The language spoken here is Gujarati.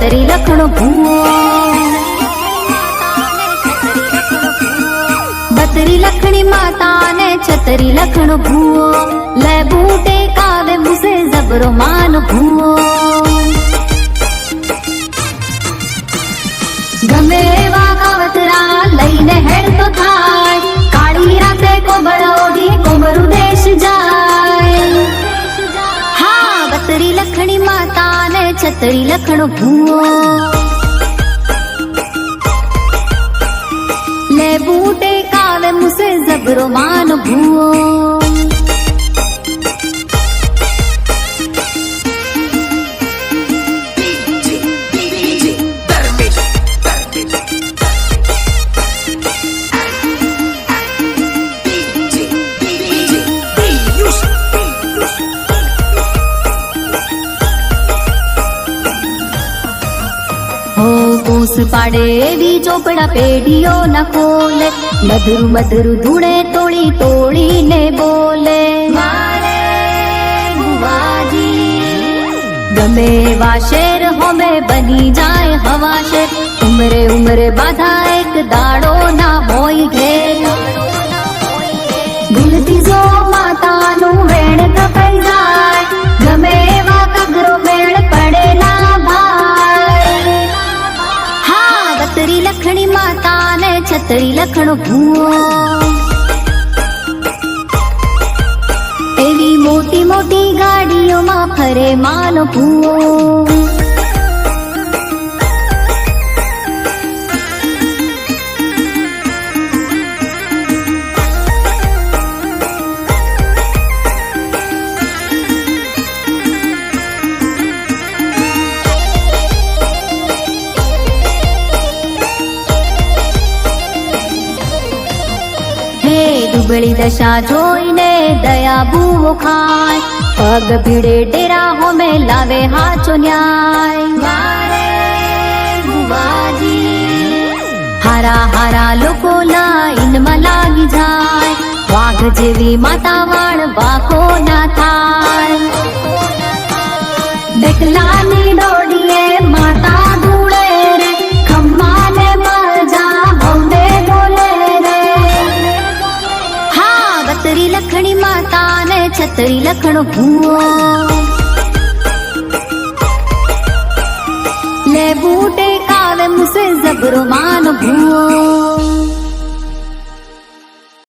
છતરી લખણો ભૂવો. બતરી લખણી માતા ને છતરી લખણો ભૂવો. લે બૂટે કાવે મુસે જબરો માન ભૂવો. ગમે એવા કાવતરા લઈને હેડતો થાય ને છતરી લખણો ભૂવો. લે બૂટે કાલે મુસે જબરો માન ભૂવો. પાડે એવી ચોપડા પેઢીઓ ન ખોલે. મધુર મધુર ધૂળે તોડી તોડીને બોલે. ગમે એવા શેર હોમે બની જાય હવા શેર. ઉમરે ઉમરે બાધા એક દાડો છતરી લખણો ભૂવો. એવી મોટી મોટી ગાડીઓમાં ફરે માનો ભૂવો. દુબળી દશા જોઈને દયા ભૂવો ખાય. પગ ભીડે ડેરા હોમે લાવે હાચો ન્યાય. હારા હારા લોકો લાઈનમાં લાગી જાય. વાઘ જેવી માતા વાળ વાકો ના થાય ને છતરી લખણો ભૂવો. લે બૂટે કાવે મુસે જબરો માન ભૂવો.